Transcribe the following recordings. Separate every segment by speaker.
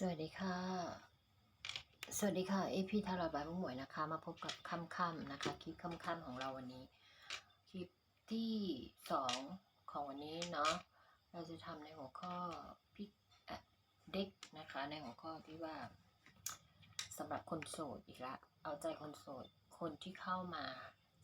Speaker 1: สวัสดีค่ะ สวัสดีค่ะเอพีทาราบายมุ้งหมวยนะคะ มาพบกับค่ำๆนะคะ คลิปค่ำๆของเราวันนี้ คลิปที่สองของวันนี้เนาะ เราจะทำในหัวข้อพิเอ่เด็กนะคะ ในหัวข้อที่ว่าสำหรับคนโสดอีกละ เอาใจคนโสด คนที่เข้ามา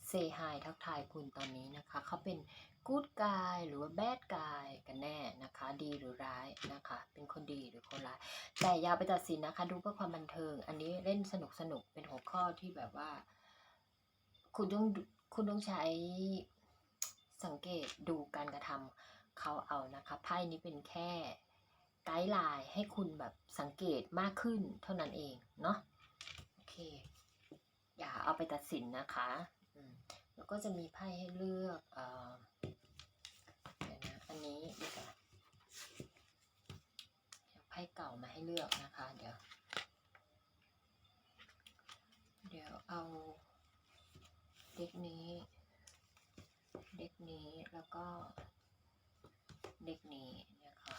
Speaker 1: เซฮายทักทายคุณตอนนี้นะคะเขาเป็นกู๊ดกายหรือว่าแบดกายกันแน่นะคะ ดีหรือร้ายนะคะ เป็นคนดีหรือคนร้าย แต่อย่าไปตัดสินนะคะ ดูเพื่อความบันเทิง อันนี้เล่นสนุกสนุกเป็นหัวข้อที่แบบว่า คุณต้องคุณต้องใช้สังเกตดูการกระทำเขาเอานะคะไพ่นี้เป็นแค่ไกด์ไลน์ให้คุณแบบสังเกตมากขึ้นเท่านั้นเองเนาะโอเค อย่าเอาไปตัดสินนะคะ แล้วก็จะมีไพ่ให้เลือกเอ่อเดี๋ยวนะ อันนี้ดีกว่าไพ่เก่ามาให้เลือกนะคะ เดี๋ยว เดี๋ยวเอาเด็กนี้ เด็กนี้แล้วก็เด็กนี้นะคะ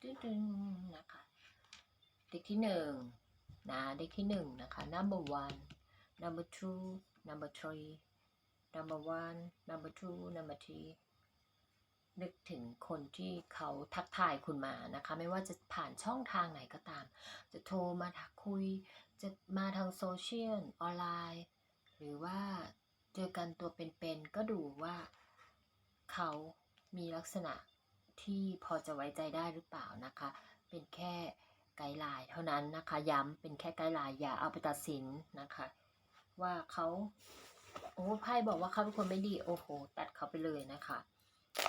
Speaker 1: ตึ้งนะคะ เด็กที่หนึ่งนะ เด็กที่หนึ่งนะคะ number one number two number three number one number two number three นึกถึงคนที่เขาทักทายคุณมานะคะ ไม่ว่าจะผ่านช่องทางไหนก็ตาม จะโทรมาทักคุย จะมาทางโซเชียลออนไลน์ หรือว่าเจอกันตัวเป็นๆก็ดูว่าเขามีลักษณะที่พอจะไว้ใจได้หรือเปล่านะคะ เป็นแค่ไกด์ไลน์เท่านั้นนะคะ ย้ำเป็นแค่ไกด์ไลน์อย่าเอาไปตัดสินนะคะ ว่าเขา โอ้ไพ่บอกว่าเขาเป็นคนไม่ดีโอ้โหตัดเขาไปเลยนะคะ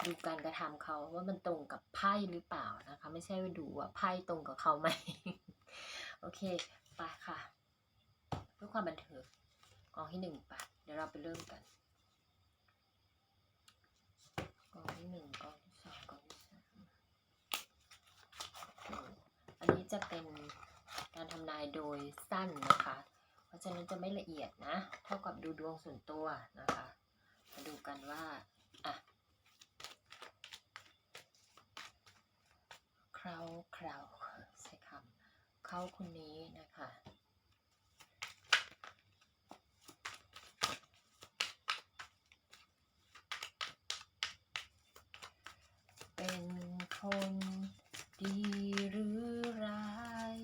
Speaker 1: ดูการกระทำเขาว่ามันตรงกับไพ่หรือเปล่านะคะ ไม่ใช่ว่าดูว่าไพ่ตรงกับเขาไหมโอเคไปค่ะเพื่อความบันเทิงกองที่หนึ่งไปเดี๋ยวเราไปเริ่มกันกองที่หนึ่งกองที่สองกองที่สามอ้อันนี้จะเป็นการทำนายโดยสั้นนะคะ เพราะฉะนั้นจะไม่ละเอียดนะ เท่ากับดูดวงส่วนตัวนะคะ มาดูกันว่าอะเคราเคราใช้คำเขาคนนี้นะคะ เป็นคนดีหรือร้าย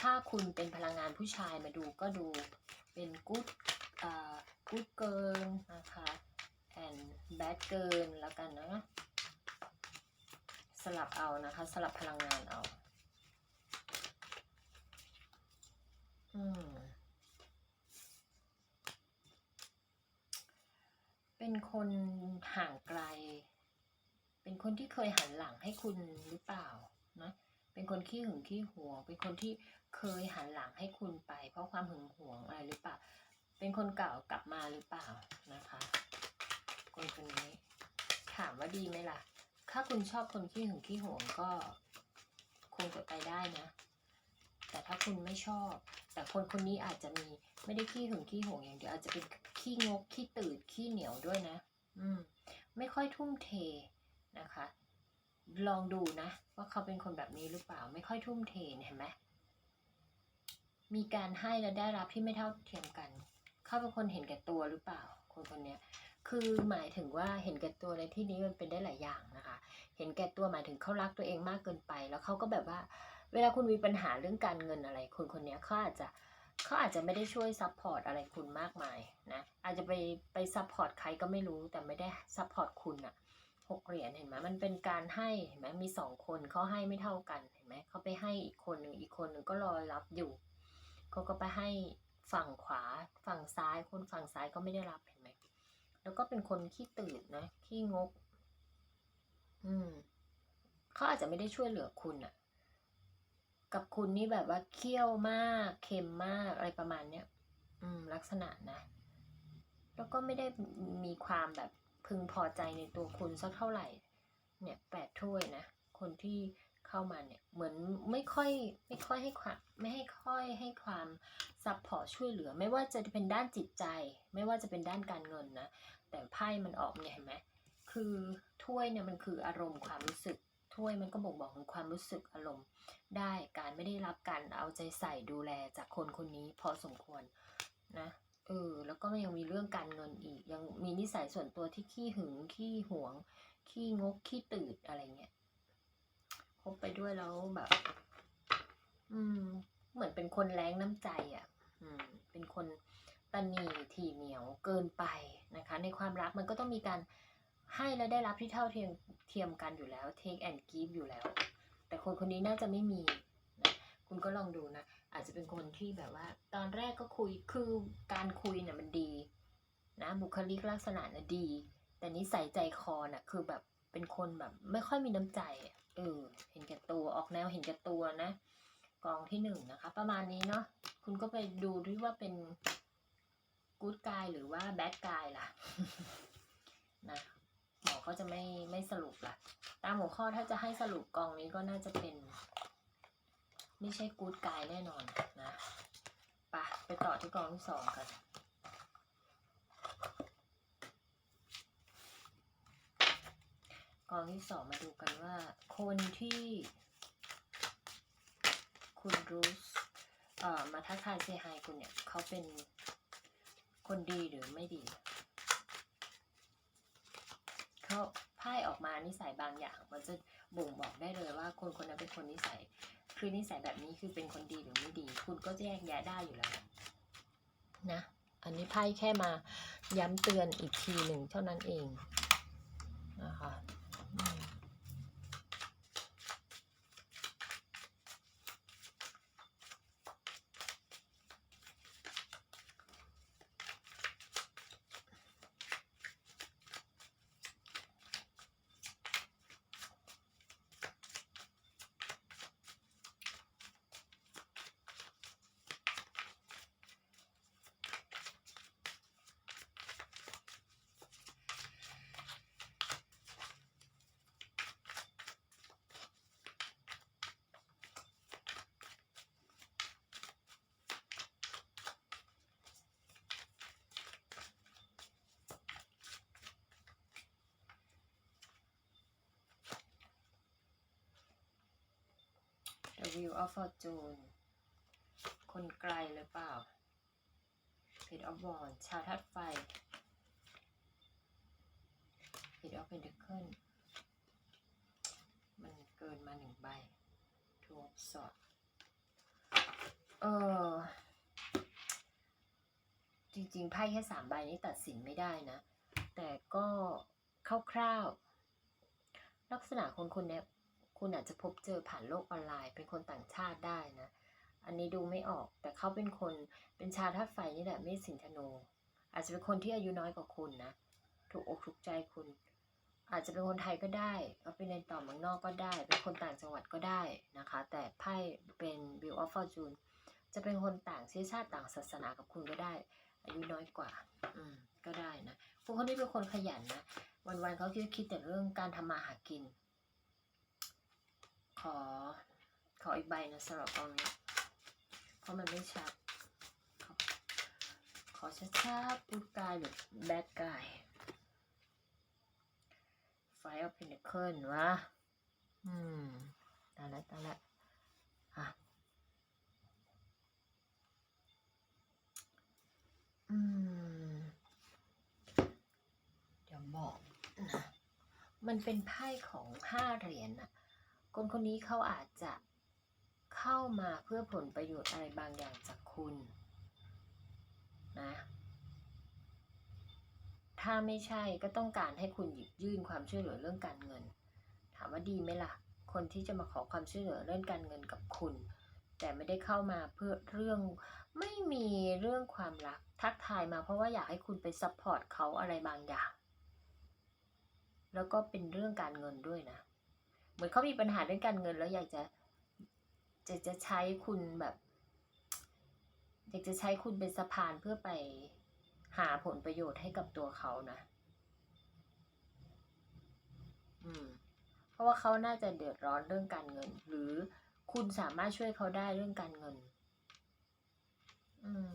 Speaker 1: ถ้า คุณเป็นพลังงานผู้ชายมาดูก็ดูเป็นกู๊ดกู๊ดเกินนะคะ and bad เกินแล้วกันนะสลับเอานะคะ สลับพลังงานเอาอืมเป็นคนห่างไกล เป็นคนที่เคยหันหลังให้คุณหรือเปล่า เป็นคนขี้หึงขี้หวง เป็นคนที่เคยหันหลังให้คุณไป เพราะความหึงหวงอะไรหรือเปล่า เป็นคนเก่ากลับมาหรือเปล่านะคะ คนคนนี้ ถามว่าดีไหมล่ะ ถ้าคุณชอบคนขี้หึงขี้หวงก็คงจะไปได้นะ แต่ถ้าคุณไม่ชอบ แต่คนคนนี้อาจจะมีไม่ได้ขี้หึงขี้หวงอย่างเดียวอาจจะเป็นขี้งกขี้ตืดขี้เหนียวด้วยนะ อืม ไม่ค่อยทุ่มเทนะคะ ลองดูนะ ว่าเขาเป็นคนแบบนี้หรือเปล่า ไม่ค่อยทุ่มเทเห็นไหมมีการให้และได้รับที่ไม่เท่าเทียมกัน เขาเป็นคนเห็นแก่ตัวหรือเปล่า คนคนนี้คือหมายถึงว่าเห็นแก่ตัวในที่นี้มันเป็นได้หลายอย่างนะคะ เห็นแก่ตัวหมายถึงเขารักตัวเองมากเกินไป แล้วเขาก็แบบว่า เวลาคุณมีปัญหาเรื่องการเงินอะไร คนคนนี้เขาอาจจะเขาอาจจะไม่ได้ช่วยซัพพอร์ตอะไรคุณมากมายนะ อาจจะไปไปซัพพอร์ตใครก็ไม่รู้แต่ไม่ได้ซัพพอร์ตคุณอะ หกเหรียญเห็นไหมมันเป็นการให้เห็นไหมมีสองคนเขาให้ไม่เท่ากันเห็นไหมเขาไปให้อีกคนหนึ่งอีกคนหนึ่งก็รอรับอยู่เขาก็ไปให้ฝั่งขวาฝั่งซ้ายคนฝั่งซ้ายก็ไม่ได้รับเห็นไหมแล้วก็เป็นคนขี้ตื่นนะขี้งก อืมเขาอาจจะไม่ได้ช่วยเหลือคุณอะกับคุณนี่แบบว่าเคี่ยวมากเค็มมากอะไรประมาณเนี้ย อืม ลักษณะนะ แล้วก็ไม่ได้มีความแบบ พึงพอใจในตัวคุณสักเท่าไหร่ เนี่ยแปดถ้วยนะ คนที่เข้ามาเนี่ยเหมือนไม่ค่อยไม่ค่อยให้ความไม่ให้ค่อยให้ความซัพพอร์ตช่วยเหลือ ไม่ว่าจะเป็นด้านจิตใจ ไม่ว่าจะเป็นด้านการเงินนะ แต่ไพ่มันออกเนี่ยเห็นไหมคือถ้วยเนี่ยมันคืออารมณ์ความรู้สึกถ้วยมันก็บ่งบอกถึงความรู้สึกอารมณ์ ได้การไม่ได้รับการเอาใจใส่ดูแลจากคนคนนี้พอสมควรนะ เออแล้วก็ยังมีเรื่องการเงินอีก ยังมีนิสัยส่วนตัวที่ขี้หึงขี้หวง ขี้งกขี้ตืดอะไรเงี้ยคบไปด้วยแล้วแบบ อืม เหมือนเป็นคนแรงน้ำใจอะ อืม เป็นคนตนีถี่เหนียวเกินไปนะคะ ในความรักมันก็ต้องมีการให้และได้รับที่เท่าเทียมเทียมกันอยู่แล้ว take and give อยู่แล้ว แต่คนคนนี้น่าจะไม่มี คุณก็ลองดูนะ อาจจะเป็นคนที่แบบว่า ตอนแรกก็คุยคือการคุยเนี่ยมันดี นะ บุคลิกลักษณะน่ะดี แต่นิสัยใจคอน่ะคือแบบเป็นคนแบบ ไม่ค่อยมีน้ำใจเออเห็นแก่ตัวออกแนวเห็นแก่ตัวนะกองที่หนึ่งนะคะ ประมาณนี้เนาะคุณก็ไปดูด้วยว่าเป็นกู๊ดกายหรือว่าแบดกายล่ะนะหมอก็จะไม่ไม่สรุปละตามหัวข้อถ้าจะให้สรุปกองนี้ก็น่าจะเป็น ไม่ใช่กู๊ดกายแน่นอนนะปะไปต่อที่กองที่สองกันกองที่สองมาดูกันว่า คนที่ คุณรู้สเอ่อมาทักทายเซฮายคุณเนี่ยเขาเป็นคนดีหรือไม่ดีเขาไพ่ออกมานิสัยบางอย่าง มันจะบ่งบอกได้เลยว่าคนคนนั้นเป็นคนนิสัย คือนิสัยแบบนี้คือเป็นคนดีหรือไม่ดี คุณก็แยกแยะได้อยู่แล้วนะ อันนี้ไพ่แค่มาย้ำเตือนอีกทีหนึ่งเท่านั้นเองนะคะ Wheel of Fortune คนไกลหรือเปล่า Page of Wands ชาวธาตุไฟ Page of Pentacle มันเกินมาหนึ่งใบ Two of Swords เออ จริงๆ ไพ่แค่สามใบนี้ตัดสินไม่ได้นะ แต่ก็คร่าวๆลักษณะคนคนเนี้ย คุณอาจจะพบเจอผ่านโลกออนไลน์ เป็นคนต่างชาติได้นะ อันนี้ดูไม่ออก แต่เขาเป็นคนเป็นชาวธาตุไฟนี่แหละเมษสิงธนู อาจจะเป็นคนที่อายุน้อยกว่าคุณนะ ถูกอกถูกใจคุณ อาจจะเป็นคนไทยก็ได้เอาไปเรียนต่อเมืองนอกก็ได้ เป็นคนต่างจังหวัดก็ได้นะคะ แต่ไพ่เป็น Wheel of Fortune จะเป็นคนต่างเชื้อชาติต่างศาสนากับคุณก็ได้ อายุน้อยกว่า อืมก็ได้นะพวกคนนี้เป็นคนขยันนะวันๆเขาคิดคิดแต่เรื่องการทำมาหากิน อ ขออีกใบนะสำหรับกองนี้ เพราะมันไม่ชัด ขอขอชัดๆพูดกายหรือแบดกายไฟออฟเพนเคิลวะ อืมตายแล้วตายแล้วอะอืมเดี๋ยวบอกนะมันเป็นไพ่ของห้าเหรียญน่ะ คนคนนี้เขาอาจจะเข้ามาเพื่อผลประโยชน์อะไรบางอย่างจากคุณนะถ้าไม่ใช่ก็ต้องการให้คุณหยิบยื่นความช่วยเหลือเรื่องการเงิน ถามว่าดีไหมล่ะ คนที่จะมาขอความช่วยเหลือเรื่องการเงินกับคุณ แต่ไม่ได้เข้ามาเพื่อเรื่องไม่มีเรื่องความรักทักทายมาเพราะว่าอยากให้คุณไปซัพพอร์ตเขาอะไรบางอย่าง แล้วก็เป็นเรื่องการเงินด้วยนะ เหมือนเขามีปัญหาเรื่องการเงินแล้วอยากจะจะจะใช้คุณแบบอยากจะใช้คุณเป็นสะพานเพื่อไปหาผลประโยชน์ให้กับตัวเขานะ อืม เพราะว่าเขาน่าจะเดือดร้อนเรื่องการเงิน หรือคุณสามารถช่วยเขาได้เรื่องการเงิน อืม